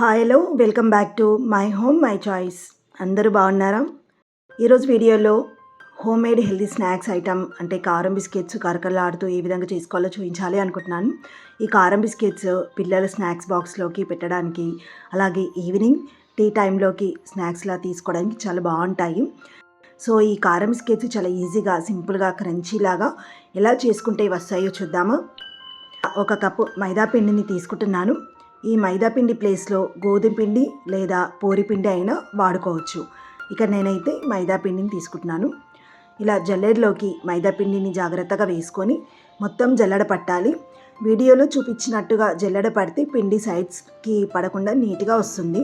Hi hello welcome back to my home my choice అందరూ బాగున్నారా? ఈరోజు వీడియోలో home made healthy snacks item అంటే కారం బిస్కెట్స్ కరకరలాడుతూ ఏ విధంగా చేసుకోవాలో చూపించాలి అనుకుంటున్నాను. ఈ కారం బిస్కెట్స్ పిల్లల స్నాక్స్ బాక్స్లోకి పెట్టడానికి అలాగే ఈవినింగ్ టీ టైంలోకి స్నాక్స్లా తీసుకోవడానికి చాలా బాగుంటాయి. సో ఈ కారం బిస్కెట్స్ చాలా ఈజీగా సింపుల్గా క్రంచీ లాగా ఎలా చేసుకుంటే వస్తాయో చూద్దామా? ఒక కప్పు మైదా పిండిని తీసుకుంటున్నాను. ఈ మైదాపిండి ప్లేస్లో గోధుమ పిండి లేదా పోరిపిండి అయినా వాడుకోవచ్చు. ఇక నేనైతే మైదాపిండిని తీసుకుంటున్నాను. ఇలా జల్లెడలోకి మైదాపిండిని జాగ్రత్తగా వేసుకొని మొత్తం జల్లెడ పట్టాలి. వీడియోలో చూపించినట్టుగా జల్లెడ పడితే పిండి సైడ్స్కి పడకుండా నీట్గా వస్తుంది.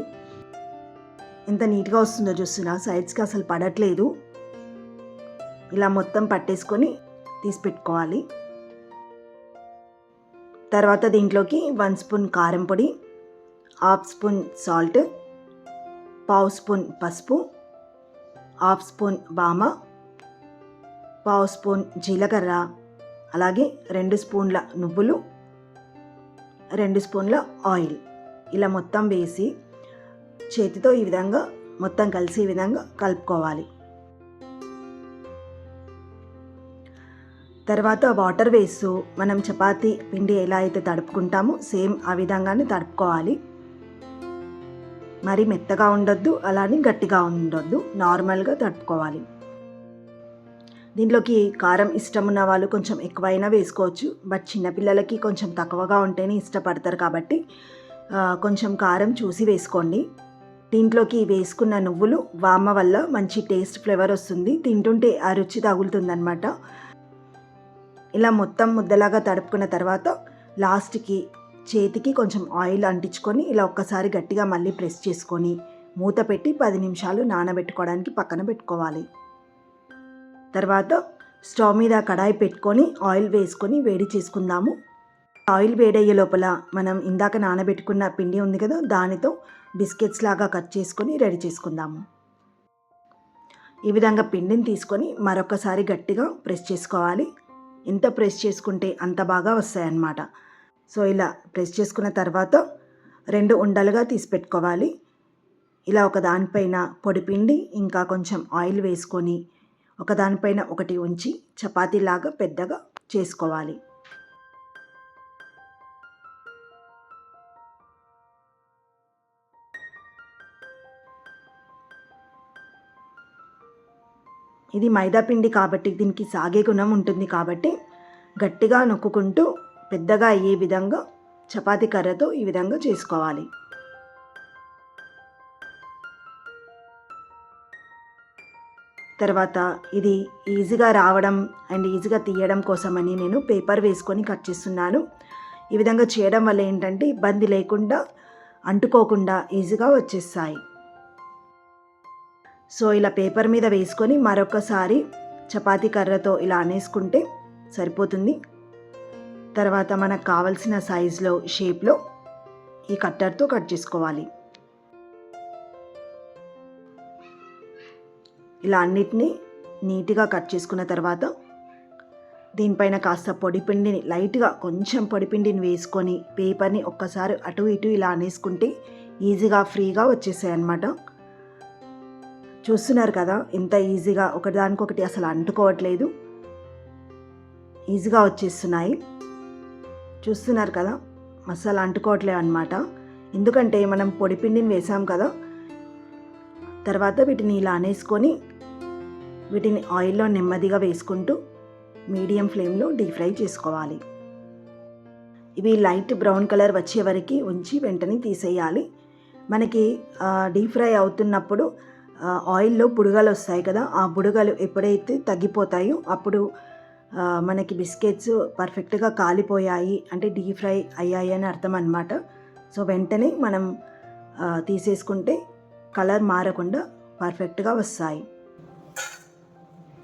ఎంత నీట్గా వస్తుందో చూస్తున్నా సైడ్స్కి అసలు పడట్లేదు. ఇలా మొత్తం పట్టేసుకొని తీసి పెట్టుకోవాలి. తర్వాత దీంట్లోకి వన్ స్పూన్ కారం పొడి హాఫ్ స్పూన్ సాల్ట్ పావు స్పూన్ పసుపు హాఫ్ స్పూన్ బామ పావు స్పూన్ జీలకర్ర అలాగే రెండు స్పూన్ల నువ్వులు రెండు స్పూన్ల ఆయిల్. ఇలా మొత్తం వేసి చేతితో ఈ విధంగా మొత్తం కలిసి ఈ విధంగా కలుపుకోవాలి. తర్వాత వాటర్ వేస్తూ మనం చపాతీ పిండి ఎలా అయితే తడుపుకుంటామో సేమ్ ఆ విధంగానే తడుపుకోవాలి. మరి మెత్తగా ఉండొద్దు అలానే గట్టిగా ఉండొద్దు నార్మల్గా తడుపుకోవాలి. దీంట్లోకి కారం ఇష్టం ఉన్న వాళ్ళు కొంచెం ఎక్కువైనా వేసుకోవచ్చు బట్ చిన్నపిల్లలకి కొంచెం తక్కువగా ఉంటేనే ఇష్టపడతారు కాబట్టి కొంచెం కారం చూసి వేసుకోండి. దీంట్లోకి వేసుకున్న నువ్వులు వామ వల్ల మంచి టేస్ట్ ఫ్లేవర్ వస్తుంది. తింటుంటే ఆ రుచి తగులుతుందనమాట ఇలా మొత్తం ముద్దలాగా తడుపుకున్న తర్వాత లాస్ట్కి చేతికి కొంచెం ఆయిల్ అంటించుకొని ఇలా ఒక్కసారి గట్టిగా మళ్ళీ ప్రెస్ చేసుకొని మూత పెట్టి పది నిమిషాలు నానబెట్టుకోవడానికి పక్కన పెట్టుకోవాలి. తర్వాత స్టవ్ మీద కడాయి పెట్టుకొని ఆయిల్ వేసుకొని వేడి చేసుకుందాము. ఆయిల్ వేడయ్యే లోపల మనం ఇందాక నానబెట్టుకున్న పిండి ఉంది కదా దానితో బిస్కెట్స్ లాగా కట్ చేసుకొని రెడీ చేసుకుందాము. ఈ విధంగా పిండిని తీసుకొని మరొకసారి గట్టిగా ప్రెస్ చేసుకోవాలి. ఎంత ప్రెస్ చేసుకుంటే అంత బాగా వస్తాయన్నమాట. సో ఇలా ప్రెస్ చేసుకున్న తర్వాత రెండు ఉండలుగా తీసి పెట్టుకోవాలి. ఇలా ఒక దానిపైన పొడిపిండి ఇంకా కొంచెం ఆయిల్ వేసుకొని ఒకదానిపైన ఒకటి ఉంచి చపాతీలాగా పెద్దగా చేసుకోవాలి. ఇది మైదాపిండి కాబట్టి దీనికి సాగే గుణం ఉంటుంది కాబట్టి గట్టిగా నొక్కుకుంటూ పెద్దగా అయ్యే విధంగా చపాతీ కర్రతో ఈ విధంగా చేసుకోవాలి. తర్వాత ఇది ఈజీగా రావడం అండ్ ఈజీగా తీయడం కోసమని నేను పేపర్ వేసుకొని కట్ చేస్తున్నాను. ఈ విధంగా చేయడం వల్ల ఏంటంటే ఇబ్బంది లేకుండా అంటుకోకుండా ఈజీగా వచ్చేస్తాయి. సో ఇలా పేపర్ మీద వేసుకొని మరొకసారి చపాతీ కర్రతో ఇలా అనేసుకుంటే సరిపోతుంది. తర్వాత మనకు కావలసిన సైజులో షేప్లో ఈ కట్టర్తో కట్ చేసుకోవాలి. ఇలా అన్నిటినీ నీట్గా కట్ చేసుకున్న తర్వాత దీనిపైన కాస్త పొడిపిండిని లైట్గా కొంచెం పొడిపిండిని వేసుకొని పేపర్ని ఒక్కసారి అటు ఇటు ఇలా అనేసుకుంటే ఈజీగా ఫ్రీగా వచ్చేసాయి అన్నమాట చూస్తున్నారు కదా ఎంత ఈజీగా ఒకదానికొకటి అసలు అంటుకోవట్లేదు. ఈజీగా వచ్చేస్తున్నాయి. చూస్తున్నారు కదా అసలు అంటుకోవట్లేదు అనమాట ఎందుకంటే మనం పొడిపిండిని వేసాం కదా తర్వాత వీటిని ఇలా అనేసుకొని వీటిని ఆయిల్లో నెమ్మదిగా వేసుకుంటూ మీడియం ఫ్లేమ్లో డీప్ ఫ్రై చేసుకోవాలి. ఇవి లైట్ బ్రౌన్ కలర్ వచ్చే వరకు ఉంచి వెంటనే తీసేయాలి. మనకి డీప్ ఫ్రై అవుతున్నప్పుడు ఆయిల్లో బుడగలు వస్తాయి కదా ఆ బుడగలు ఎప్పుడైతే తగ్గిపోతాయో అప్పుడు మనకి బిస్కెట్స్ పర్ఫెక్ట్గా కాలిపోయాయి అంటే డీప్ ఫ్రై అయ్యాయి అని అర్థం అనమాట సో వెంటనే మనం తీసేసుకుంటే కలర్ మారకుండా పర్ఫెక్ట్గా వస్తాయి.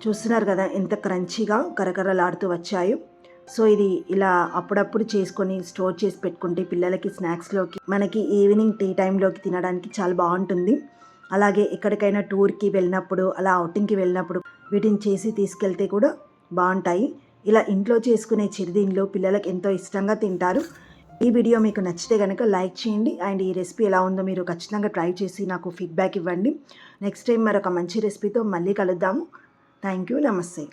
చూస్తున్నారు కదా ఎంత క్రంచీగా కరకరలాడుతూ వచ్చాయో. సో ఇది ఇలా అప్పుడప్పుడు చేసుకొని స్టోర్ చేసి పెట్టుకుంటే పిల్లలకి స్నాక్స్లోకి మనకి ఈవినింగ్ టీ టైంలోకి తినడానికి చాలా బాగుంటుంది. అలాగే ఎక్కడికైనా టూర్కి వెళ్ళినప్పుడు అలా అవుటింగ్కి వెళ్ళినప్పుడు వీటిని చేసి తీసుకెళ్తే కూడా బాగుంటాయి ఇలా ఇంట్లో చేసుకునే చిరుదిండ్లు పిల్లలకు ఎంతో ఇష్టంగా తింటారు. ఈ వీడియో మీకు నచ్చితే కనుక లైక్ చేయండి. అండ్ ఈ రెసిపీ ఎలా ఉందో మీరు ఖచ్చితంగా ట్రై చేసి నాకు ఫీడ్బ్యాక్ ఇవ్వండి. నెక్స్ట్ టైం మరొక మంచి రెసిపీతో మళ్ళీ కలుద్దాము. థ్యాంక్ యూ నమస్తే.